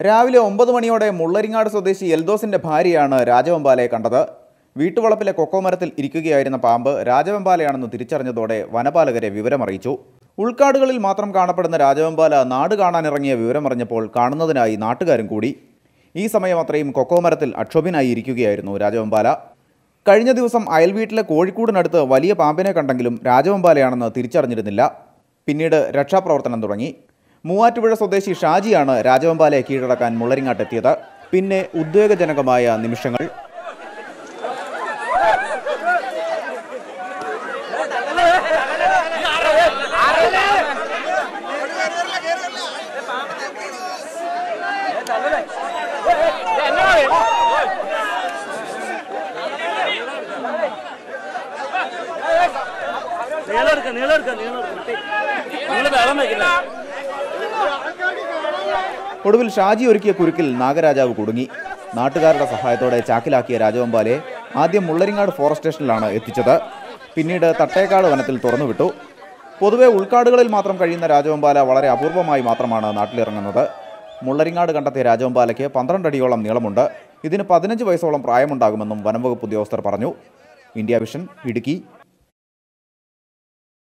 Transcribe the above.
രാവിലെ ഒമ്പത് മണിയോടെ മുള്ളരിങ്ങാട് സ്വദേശി എൽദോസിന്റെ ഭാര്യയാണ് രാജവെമ്പാലയെ കണ്ടത്. വീട്ടുവളപ്പിലെ കൊക്കോമരത്തിൽ ഇരിക്കുകയായിരുന്ന പാമ്പ് രാജവെമ്പാലയാണെന്ന് തിരിച്ചറിഞ്ഞതോടെ വനപാലകരെ വിവരമറിയിച്ചു. ഉൾക്കാടുകളിൽ മാത്രം കാണപ്പെടുന്ന രാജവെമ്പാല നാട് കാണാനിറങ്ങിയ വിവരമറിഞ്ഞപ്പോൾ കാണുന്നതിനായി നാട്ടുകാരും കൂടി. ഈ സമയം അത്രയും കൊക്കോമരത്തിൽ അക്ഷോഭിനായി ഇരിക്കുകയായിരുന്നു രാജവെമ്പാല. കഴിഞ്ഞ ദിവസം അയൽവീട്ടിലെ കോഴിക്കൂടിനടുത്ത് വലിയ പാമ്പിനെ കണ്ടെങ്കിലും രാജവെമ്പാലയാണെന്ന് തിരിച്ചറിഞ്ഞിരുന്നില്ല. പിന്നീട് രക്ഷാപ്രവർത്തനം തുടങ്ങി. മൂവാറ്റുപുഴ സ്വദേശി ഷാജിയാണ് രാജവെമ്പാലയെ കീഴടക്കാൻ മുള്ളരിങ്ങാട്ടെത്തിയത് പിന്നെ ഉദ്വേഗജനകമായ നിമിഷങ്ങൾ. നീളം എടുക്ക നീളം എടുക്ക നീളം നിങ്ങൾ വെള്ളം വയ്ക്കില്ല ഒടുവിൽ ഷാജി ഒരുക്കിയ കുരുക്കിൽ നാഗരാജാവ് കുടുങ്ങി. നാട്ടുകാരുടെ സഹായത്തോടെ ചാക്കിലാക്കിയ രാജവമ്പാലെ ആദ്യം മുള്ളരിങ്ങാട് ഫോറസ്റ്റ് സ്റ്റേഷനിലാണ് എത്തിച്ചത്. പിന്നീട് തട്ടേക്കാട് വനത്തിൽ തുറന്നുവിട്ടു. പൊതുവെ ഉൾക്കാടുകളിൽ മാത്രം കഴിയുന്ന രാജവമ്പാല വളരെ അപൂർവമായി മാത്രമാണ് നാട്ടിലിറങ്ങുന്നത്. മുള്ളരിങ്ങാട് കണ്ടെത്തിയ രാജവമ്പാലയ്ക്ക് പന്ത്രണ്ട് അടിയോളം നീളമുണ്ട്. ഇതിന് പതിനഞ്ച് വയസ്സോളം പ്രായമുണ്ടാകുമെന്നും വനംവകുപ്പ് ഉദ്യോഗസ്ഥർ പറഞ്ഞു. India Vision Idukki.